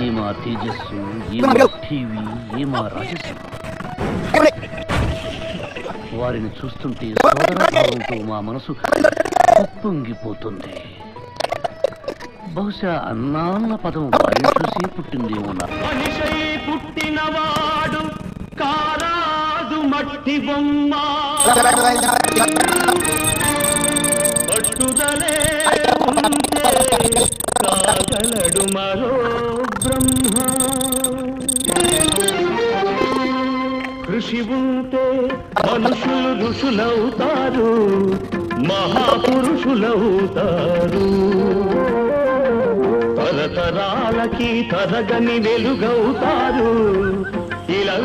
ఈ మా తేజస్సు ఈ మా టీవీ ఈ మా రాజస్సు? వారిని చూస్తుంటే సోదరభావంతో మా మనసు ఉప్పొంగిపోతుంది. బహుశా అన్నాన్న పదం వారిని చూసి పుట్టిందేమో పుట్టినవాడు కారాదు మట్టి బొమ్మ. పట్టుదలే ఉంటే కాగలడు మరో బ్రహ్మ. కృషి ఉంటే మనుషులు ఋషులవుతారు మహాపురుషులవుతారు. తరతరాలకి తరగని వెలుగవుతారు. ఇలా